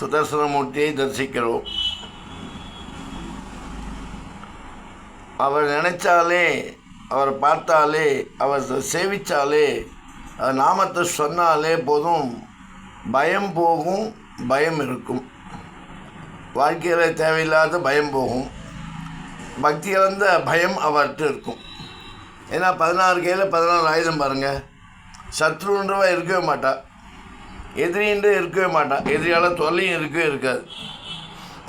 சுதர்சனமூர்த்தியை தரிசிக்கிறோம். அவர் நினைச்சாலே அவர் பார்த்தாலே அவர் சேவித்தாலே நாமத்தை சொன்னாலே போதும். பயம் போகும் பயம் இருக்கும். வாழ்க்கையில் தேவையில்லாத பயம் போகும். பக்தி கலந்த பயம் அவர்கிட்ட இருக்கும். ஏன்னா பதினாறு கையில் பதினாறு ஆயுதம் பாருங்கள் சத்ருன்றவ இருக்கவே மாட்டா. எதிரின்று இருக்கவே மாட்டான். எதிரியால் தொல்லையும் இருக்கவே இருக்காது.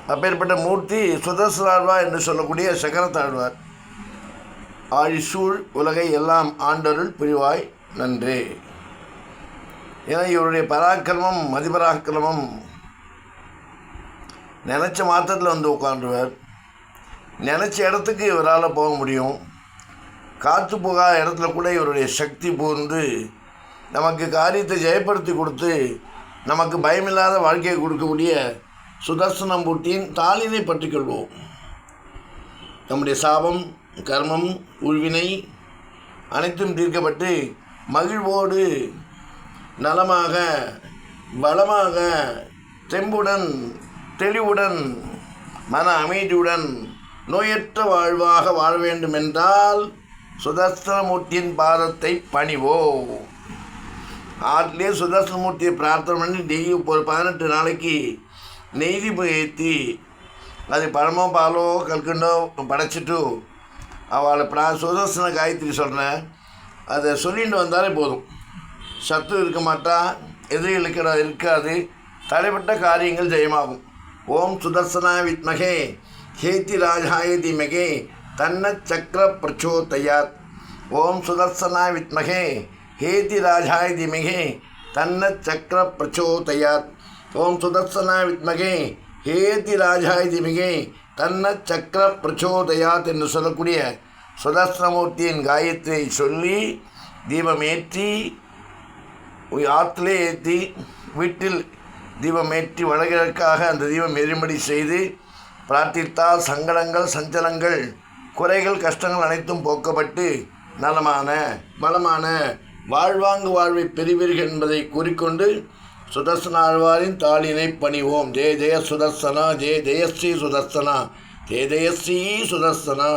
அப்பேற்பட்ட மூர்த்தி சுதர்சனாழ்வா என்று சொல்லக்கூடிய சக்கரத்தாழ்வார். ஆழிசூழ் உலகை எல்லாம் ஆண்டருள் புரிவாய் நன்றே. ஏன்னா இவருடைய பராக்கிரமம் மதிபராக்கிரமம் நினச்ச மாத்திரத்தில் வந்து உட்காந்துருவார் நினச்ச இடத்துக்கு இவரால் போக முடியும். காற்று போகாத இடத்துல கூட இவருடைய சக்தி பூந்து நமக்கு காரியத்தை ஜெயப்படுத்தி கொடுத்து நமக்கு பயமில்லாத வாழ்க்கையை கொடுக்கக்கூடிய சுதர்சனம் பூட்டியின் தாளினை பற்றிக்கொள்வோம். நம்முடைய சாபம் கர்மம் உள்வினை அனைத்தும் தீர்க்கப்பட்டு மகிழ்வோடு நலமாக பலமாக தெம்புடன் தெளிவுடன் மன அமைதியுடன் நோயற்ற வாழ்வாக வாழ வேண்டும் என்றால் சுதர்சனமூர்த்தியின் பாதத்தை பணிவோம். ஆற்றிலே சுதர்சனமூர்த்தியை பிரார்த்தனை பண்ணி டெய்லி ஒரு பதினெட்டு நாளைக்கு நெய்தி ஏற்றி அது பழமோ பாலோ கல்கண்டோ படைச்சிட்டு அவளை பிரா சுதர்சன காயத்ரி சொல்கிறேன் அதை சொல்லிட்டு வந்தாலே போதும். சத்து இருக்க மாட்டா இருக்கிற இருக்காது. தடைப்பட்ட காரியங்கள் ஜெயமாகும். ஓம் சுதர்சனா வித்மகே ஹேத்தி ராஜாய தீமகே தன்ன சக்கர பிரச்சோதயாத். ஓம் சுதர்சனா வித்மகே ஹேதி ராஜாய் திமிகே தன்ன சக்கர பிரச்சோதயாத். ஓம் சுதர்சனா வித்மகே ஹேதி ராஜாய் திமிகே தன்ன சக்கர பிரச்சோதயாத் என்று சொல்லக்கூடிய சுதர்சனமூர்த்தியின் காயத்தை சொல்லி தீபம் ஏற்றி ஆற்றிலே ஏற்றி வீட்டில் தீபம் ஏற்றி வடகிழக்காக அந்த தீபம் எரிமடி செய்து பிரார்த்தித்தால் சங்கடங்கள் சஞ்சலங்கள் குறைகள் கஷ்டங்கள் அனைத்தும் போக்கப்பட்டு நலமான பலமான வாழ்வாங்கு வாழ்வை பெறுவீர்கள் என்பதை கூறிக்கொண்டு சுதர்சன ஆழ்வாரின் தாளினை பணிவோம். ஜெய ஜெய சுதர்சனா ஜெய ஜெயஸ்ரீ சுதர்சனா ஜெய ஜெயஸ்ரீ சுதர்சனா.